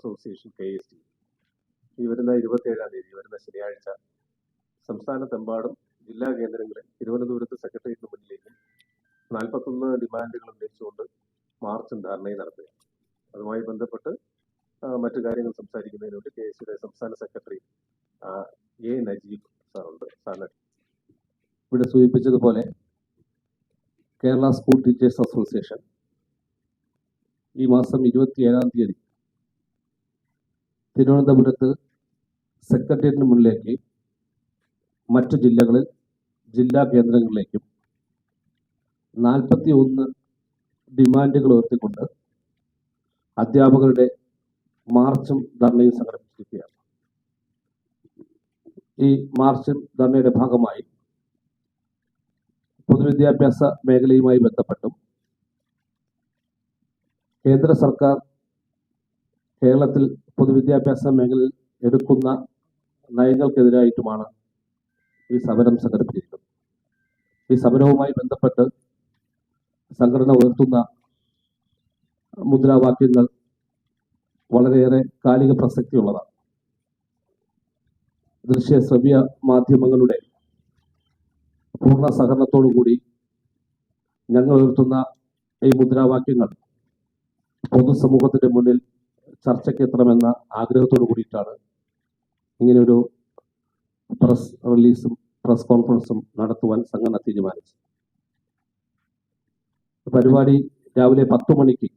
Association K S T ഈ വരുന്ന ഇരുപത്തിയേഴാം തീയതി വരുന്ന ശനിയാഴ്ച സംസ്ഥാനത്തെമ്പാടും ജില്ലാ കേന്ദ്രങ്ങളിൽ തിരുവനന്തപുരത്ത് സെക്രട്ടേറിയറ്റിന് മുന്നിലേക്ക് നാൽപ്പത്തൊന്ന് ഡിമാൻഡുകൾ ഉന്നയിച്ചുകൊണ്ട് മാർച്ചും ധാരണയും നടത്തുക അതുമായി ബന്ധപ്പെട്ട് മറ്റു കാര്യങ്ങൾ സംസാരിക്കുന്നതിന് വേണ്ടി കെ എസ് സംസ്ഥാന സെക്രട്ടറി എ നജീബ് സാറുണ്ട്. സാറിന് ഇവിടെ സൂചിപ്പിച്ചതുപോലെ കേരള സ്കൂൾ ടീച്ചേഴ്സ് അസോസിയേഷൻ ഈ മാസം ഇരുപത്തിയേഴാം തീയതി തിരുവനന്തപുരത്ത് സെക്രട്ടേറിയറ്റിന് മുന്നിലേക്ക് മറ്റു ജില്ലകളിൽ ജില്ലാ കേന്ദ്രങ്ങളിലേക്കും നാൽപ്പത്തി ഒന്ന് ഡിമാൻഡുകൾ ഉയർത്തിക്കൊണ്ട് അധ്യാപകരുടെ മാർച്ചും ധർണയും സംഘടിപ്പിച്ചിരിക്കുകയാണ്. ഈ മാർച്ചും ധർണയുടെ ഭാഗമായി പൊതുവിദ്യാഭ്യാസ മേഖലയുമായി ബന്ധപ്പെട്ടും കേന്ദ്ര സർക്കാർ കേരളത്തിൽ പൊതുവിദ്യാഭ്യാസ മേഖലയിൽ എടുക്കുന്ന നയങ്ങൾക്കെതിരായിട്ടുമാണ് ഈ സമരം സംഘടിപ്പിച്ചിരിക്കുന്നത്. ഈ സമരവുമായി ബന്ധപ്പെട്ട് സംഘടന ഉയർത്തുന്ന മുദ്രാവാക്യങ്ങൾ വളരെയേറെ കാലിക പ്രസക്തിയുള്ളതാണ്. ദൃശ്യ ശ്രവ്യ മാധ്യമങ്ങളുടെ പൂർണ സഹകരണത്തോടുകൂടി ഞങ്ങൾ ഉയർത്തുന്ന ഈ മുദ്രാവാക്യങ്ങൾ പൊതുസമൂഹത്തിന്റെ മുന്നിൽ ചർച്ചയ്ക്ക് എത്തണമെന്ന ആഗ്രഹത്തോടു കൂടിയിട്ടാണ് ഇങ്ങനെയൊരു പ്രസ് റിലീസും പ്രസ് കോൺഫറൻസും നടത്തുവാൻ സംഘടന തീരുമാനിച്ചത് പരിപാടി രാവിലെ പത്തു മണിക്ക്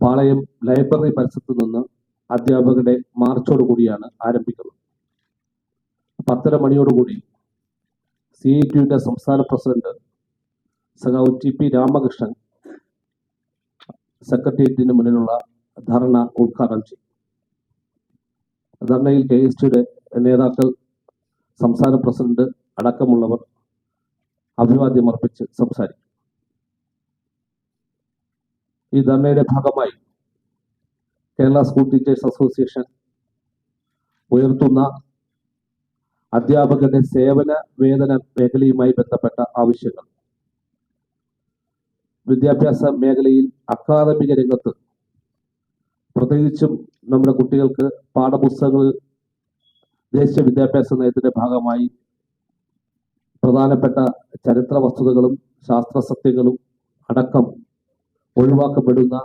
പാളയം ലൈബ്രറി പരിസരത്ത് നിന്ന് അധ്യാപകരുടെ മാർച്ചോടു കൂടിയാണ് ആരംഭിക്കുന്നത്. പത്തര മണിയോടുകൂടി സി ഇ ടിയുടെ സംസ്ഥാന പ്രസിഡന്റ് സഖാവ് ടി പി രാമകൃഷ്ണൻ സെക്രട്ടേറിയറ്റിന് മുന്നിലുള്ള ധർണ ഉദ്ഘാടനം ചെയ്യും. ധർണയിൽ കെ എസ് ടിയുടെ നേതാക്കൾ സംസ്ഥാന പ്രസിഡന്റ് അടക്കമുള്ളവർ അഭിവാദ്യം അർപ്പിച്ച് സംസാരിക്കും. ഈ ധർണയുടെ ഭാഗമായി കേരള സ്കൂൾ ടീച്ചേഴ്സ് അസോസിയേഷൻ ഉയർത്തുന്ന അധ്യാപകന്റെ സേവന വേതന മേഖലയുമായി ബന്ധപ്പെട്ട ആവശ്യങ്ങൾ. വിദ്യാഭ്യാസ മേഖലയിൽ അക്കാദമിക രംഗത്ത് പ്രത്യേകിച്ചും നമ്മുടെ കുട്ടികൾക്ക് പാഠപുസ്തകങ്ങളിൽ ദേശീയ വിദ്യാഭ്യാസ നയത്തിന്റെ ഭാഗമായി പ്രധാനപ്പെട്ട ചരിത്ര വസ്തുതകളും ശാസ്ത്ര സത്യങ്ങളും അടക്കം ഒഴിവാക്കപ്പെടുന്ന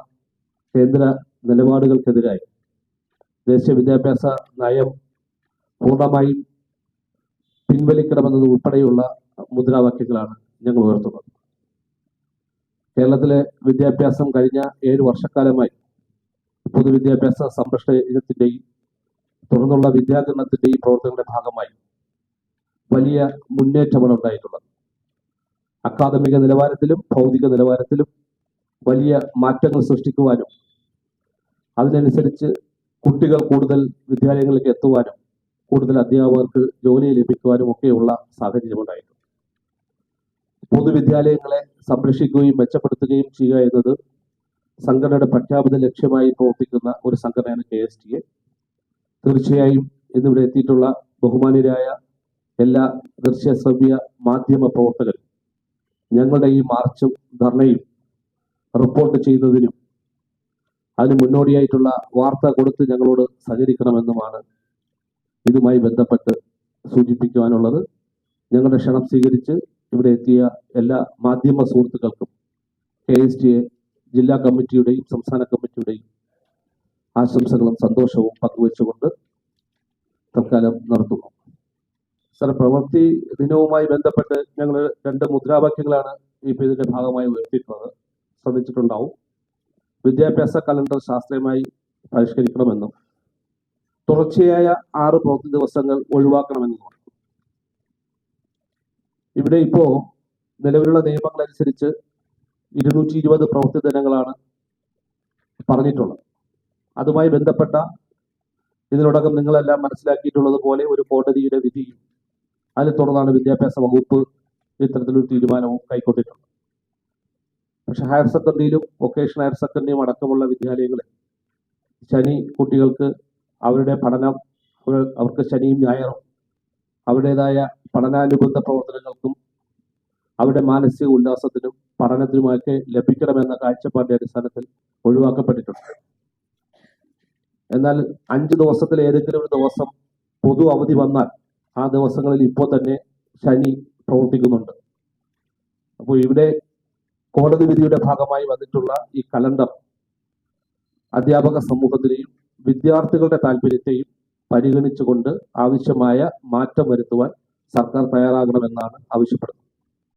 കേന്ദ്ര നിലപാടുകൾക്കെതിരായി ദേശീയ വിദ്യാഭ്യാസ നയം പൂർണമായും പിൻവലിക്കണമെന്നത് ഉൾപ്പെടെയുള്ള മുദ്രാവാക്യങ്ങളാണ് ഞങ്ങൾ ഉയർത്തുന്നത്. കേരളത്തിലെ വിദ്യാഭ്യാസം കഴിഞ്ഞ ഏഴ് വർഷക്കാലമായി പൊതുവിദ്യാഭ്യാസ സംരക്ഷണ യജ്ഞത്തിന്റെയും തുടർന്നുള്ള വിദ്യാകരണത്തിന്റെയും പ്രവർത്തനങ്ങളുടെ ഭാഗമായി വലിയ മുന്നേറ്റമാണ് ഉണ്ടായിട്ടുള്ളത് അക്കാദമിക നിലവാരത്തിലും ഭൗതിക നിലവാരത്തിലും വലിയ മാറ്റങ്ങൾ സൃഷ്ടിക്കുവാനും അതിനനുസരിച്ച് കുട്ടികൾ കൂടുതൽ വിദ്യാലയങ്ങളിലേക്ക് എത്തുവാനും കൂടുതൽ അധ്യാപകർക്ക് ജോലി ലഭിക്കുവാനും ഒക്കെയുള്ള സാഹചര്യമുണ്ടായിട്ടുണ്ട് പൊതുവിദ്യാലയങ്ങളെ സംരക്ഷിക്കുകയും മെച്ചപ്പെടുത്തുകയും ചെയ്യുക എന്നത് സംഘടനയുടെ പ്രഖ്യാപിത ലക്ഷ്യമായി പ്രവർത്തിക്കുന്ന ഒരു സംഘടനയാണ് കെ എസ് ടി എ. തീർച്ചയായും ഇന്നിവിടെ എത്തിയിട്ടുള്ള ബഹുമാന്യരായ എല്ലാ ദൃശ്യ ശ്രവ്യ മാധ്യമ പ്രവർത്തകരും ഞങ്ങളുടെ ഈ മാർച്ചും ധർണയും റിപ്പോർട്ട് ചെയ്യുന്നതിനും അതിന് മുന്നോടിയായിട്ടുള്ള വാർത്ത കൊടുത്ത് ഞങ്ങളോട് സഹകരിക്കണമെന്നുമാണ് ഇതുമായി ബന്ധപ്പെട്ട് സൂചിപ്പിക്കുവാനുള്ളത്. ഞങ്ങളുടെ ക്ഷണം സ്വീകരിച്ച് ഇവിടെ എത്തിയ എല്ലാ മാധ്യമ സുഹൃത്തുക്കൾക്കും കെ എസ് ടി എ ജില്ലാ കമ്മിറ്റിയുടെയും സംസ്ഥാന കമ്മിറ്റിയുടെയും ആശംസകളും സന്തോഷവും പങ്കുവച്ചുകൊണ്ട് തൽക്കാലം നടത്തുന്നു സാർ പ്രവൃത്തി ദിനവുമായി ബന്ധപ്പെട്ട് ഞങ്ങൾ രണ്ട് മുദ്രാവാക്യങ്ങളാണ് ഈ ഇതിന്റെ ഭാഗമായി ഉയർത്തിയിട്ടുള്ളത്. ശ്രദ്ധിച്ചിട്ടുണ്ടാവും. വിദ്യാഭ്യാസ കലണ്ടർ ശാസ്ത്രീയമായി പരിഷ്കരിക്കണമെന്നും തുടർച്ചയായ ആറ് പ്രവൃത്തി ദിവസങ്ങൾ ഒഴിവാക്കണമെന്നും. ഇവിടെ ഇപ്പോ നിലവിലുള്ള നിയമങ്ങൾ അനുസരിച്ച് ഇരുന്നൂറ്റി ഇരുപത് പ്രവൃത്തി ദിനങ്ങളാണ് പറഞ്ഞിട്ടുള്ളത്. അതുമായി ബന്ധപ്പെട്ട ഇതിനോടകം നിങ്ങളെല്ലാം മനസ്സിലാക്കിയിട്ടുള്ളത് പോലെ ഒരു കോടതിയുടെ വിധിയും അതിനെ തുടർന്നാണ് വിദ്യാഭ്യാസ വകുപ്പ് ഇത്തരത്തിലൊരു തീരുമാനവും കൈക്കൊണ്ടിട്ടുള്ളത്. പക്ഷെ ഹയർ സെക്കൻഡറിയിലും വൊക്കേഷണൽ ഹയർ സെക്കൻഡറിയും അടക്കമുള്ള വിദ്യാലയങ്ങളിൽ ശനി കുട്ടികൾക്ക് അവരുടെ പഠനം അവർക്ക് ശനിയും ഞായറും അവരുടേതായ പഠനാനുബന്ധ പ്രവർത്തനങ്ങൾക്കും അവരുടെ മാനസിക ഉല്ലാസത്തിനും പഠനത്തിനുമൊക്കെ ലഭിക്കണമെന്ന കാഴ്ചപ്പാടിന്റെ അടിസ്ഥാനത്തിൽ ഒഴിവാക്കപ്പെട്ടിട്ടുണ്ട്. എന്നാൽ അഞ്ച് ദിവസത്തിൽ ഏതെങ്കിലും ഒരു ദിവസം പൊതു അവധി വന്നാൽ ആ ദിവസങ്ങളിൽ ഇപ്പോൾ തന്നെ ശനി പ്രവർത്തിക്കുന്നുണ്ട്. അപ്പോൾ ഇവിടെ കോടതി വിധിയുടെ ഭാഗമായി വന്നിട്ടുള്ള ഈ കലണ്ടർ അധ്യാപക സമൂഹത്തിനെയും വിദ്യാർത്ഥികളുടെ താല്പര്യത്തെയും പരിഗണിച്ചുകൊണ്ട് ആവശ്യമായ മാറ്റം വരുത്തുവാൻ സർക്കാർ തയ്യാറാകണമെന്നാണ് ആവശ്യപ്പെടുന്നത്.